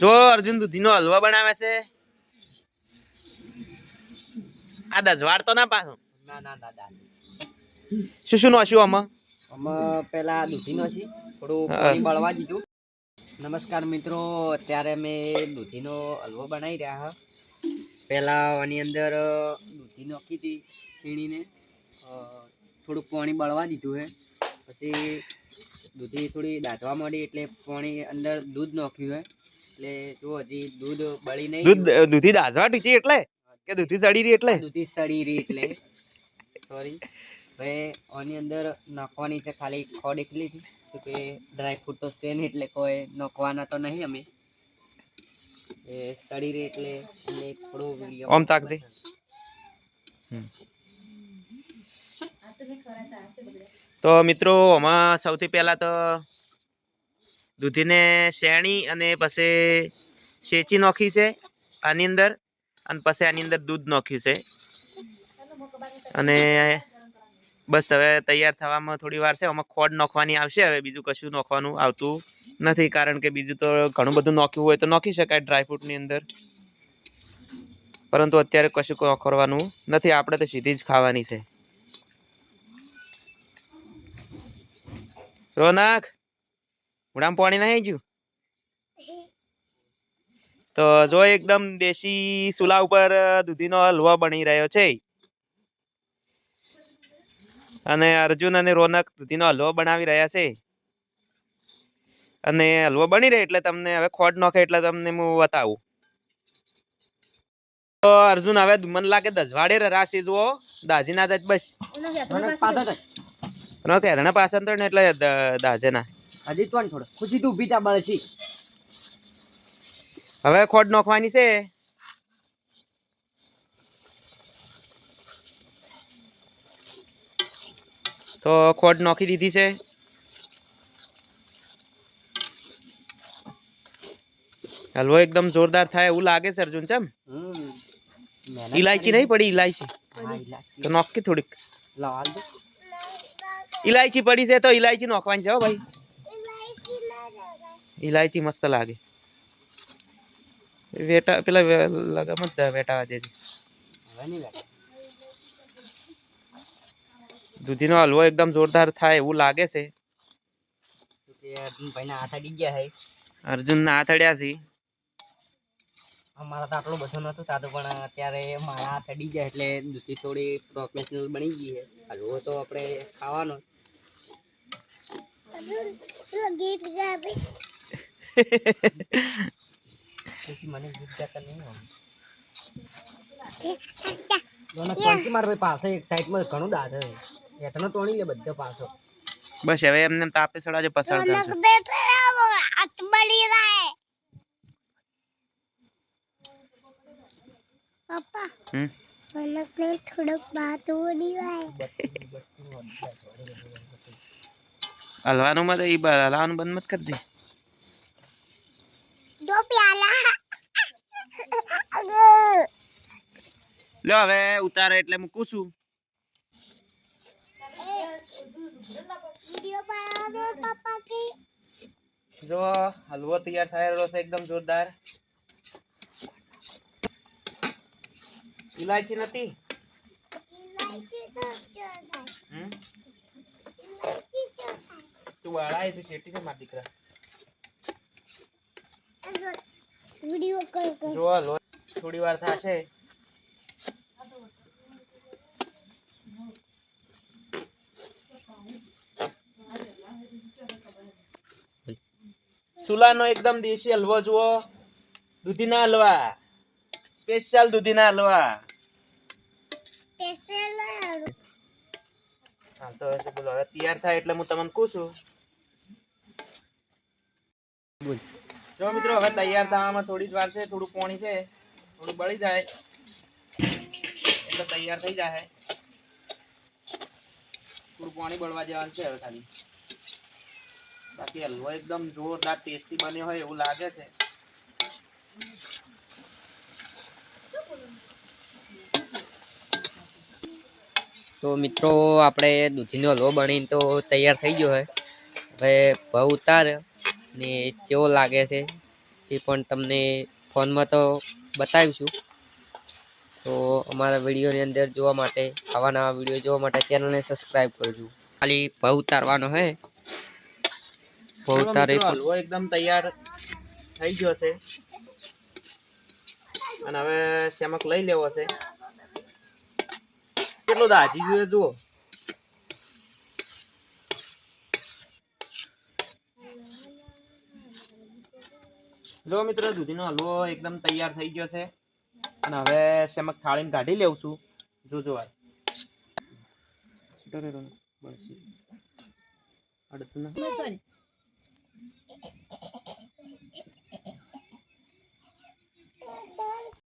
જો અર્જુન દૂધીનો હલવા બનાવે છે. આ દજવાડ તો ના પાછો. ના ના દાદા શું શું નોશ્યું આમાં? આમાં પેલા દૂધી છે થોડું હા. પાણી બળવા દીધું. નમસ્કાર મિત્રો અત્યારે મેં દૂધીનો હલવો બનાવી રહ્યા હા. પહેલા આની અંદર દૂધી નાખી હતી છીણીને થોડુંક પાણી બળવા દીધું છે પછી દૂધી થોડી દાઢવા મળી એટલે પાણી અંદર દૂધ નાખ્યું હોય એટલે જો હજી દૂધ બળી નહીં દૂધ દૂધી દાઢવા ટીચી એટલે? કે દૂધી સડી રહી એટલે? દૂધી સડી રહી એટલે. સોરી હવે આની અંદર નાખવાની છે ખાલી ખોડ એકલી હતી તો કે ડ્રાયફ્રૂટ તો છે નહીં એટલે કોઈ નાખવાના તો નહીં અમે. એ સડી રહી એટલે એટલે થોડો વીડિયો આમ તાકજે. તો મિત્રો, આમાં સૌથી પહેલાં તો દૂધીને શેણી અને પછી શેચી નાખી છે આની અંદર અને પછી આની અંદર દૂધ નાખ્યું છે. અને બસ હવે તૈયાર થવામાં થોડી વાર છે, આમાં ખોડ નાખવાની આવશે, હવે બીજું કશું નાખવાનું આવતું નથી, કારણ કે બીજું તો ઘણું બધું નાખ્યું હોય તો નાખી શકાય ડ્રાયફ્રૂટની અંદર. પરંતુ અત્યારે કશું કરવાનું નથી, આપણે તો સીધી જ ખાવાની છે. રોનક ઉડામ પાણી નહીં ગયું તો જો એકદમ દેશી સુલા ઉપર દૂધીનો હલવો બની રહ્યો છે. અને અર્જુન અને રોનક દૂધીનો હલવો બનાવી રહ્યા છે. અને હલવો બની રહે એટલે તમને હવે ખોટ નોખે એટલે તમને હું બતાવું. તો અર્જુન હવે મને લાગે દસવાડે રાશી જુઓ. દાજીના બસ. પાછો તો નો કે ધણા પાછળ તો એટલે દાજે ના. હજી તો થોડો. ખુશી તું ઊભી થા બળશી હવે ખોડ નોખવાની છે. તો ખોડ નોખી દીધી છે. હલવો એકદમ જોરદાર થાય એવું લાગે છે અર્જુન ચમ? ઇલાયચી નહીં પડી ઇલાયચી તો નોખી થોડીક. લાવ દે. ઇલાયચી પડી છે તો ઇલાયચી નોખવાની છે હો ભાઈ. ઇલાયચી મસ્ત લાગે. વેટા પેલા લગામ જ વેટાવા દેજે. દૂધીનો હલવો એકદમ જોરદાર થાય એવું લાગે છે. અર્જુન ના હાથડ્યા છે. અમારા તો આટલું બધું નતું થતું પણ અત્યારે મારા હાથ અડી જાય એટલે દૂસરી થોડી પ્રોફેશનલ બની ગઈ છે. હલવો તો આપણે ખાવાનો. તેથી મને ગીત ગાતા નહીં. કોણથી મારા ભાઈ પાસે એક સાઈડમાં ઘણું દાદ છે. તોડી લે બધો પાછો. બસ હવે એમને એમ તાપે સડાજો પસાર પપ્પા હમ? મને થોડોક બાતું હલવાનું મત બ- હલાવાનું બંધ મત કરજે. દો પ્યાલા લ્યો હવે ઉતારે એટલે મૂકું છું. જો હલવો તૈયાર થયેલો છે એકદમ જોરદાર. ઇલાયચી નથી? તો વાળા તું ચેટી છે મારા દીકરા? જો થોડી વાર થશે. સુલાનો એકદમ દેશી હલવો જુઓ. દૂધીના હલવા. સ્પેશિયલ દૂધીના હલવા. હા તો હવે બોલો હવે તૈયાર થાય એટલે હું તમને કહું છું. બોલ. જો મિત્રો હવે તૈયાર થવામાં થોડી જ વાર છે થોડું પાણી છે થોડું બળી જાય. એટલે તૈયાર થઈ જાય. થોડું પાણી બળવા જવાનું છે હવે ખાલી. બાકી હલવો એકદમ જોરદાર ટેસ્ટી બન્યો હોય એવું લાગે છે. તો મિત્રો આપણે દૂધીનો લો બનીને તો તૈયાર થઈ ગયો છે. હવે ભાવ ઉતાર ને કેવો લાગે છે એ પણ તમને ફોનમાં તો બતાવીશું. તો અમારા વિડીયોની અંદર જોવા માટે આવા નવા વીડિયો જોવા માટે ચેનલને સબસ્ક્રાઈબ કરજો. ખાલી ભાવ ઉતારવાનો હે ભાવ ઉતારે એકદમ તૈયાર થઈ ગયો છે. અને હવે શેમક લઈ લેવો છે. કેટલો દાજી જોઈએ જુઓ જો મિત્રો દૂધીનો હલવો એકદમ તૈયાર થઈ ગયો છે. અને હવે શેમક થાળીને કાઢી લેવું છું જોજો આ. અડતું ના.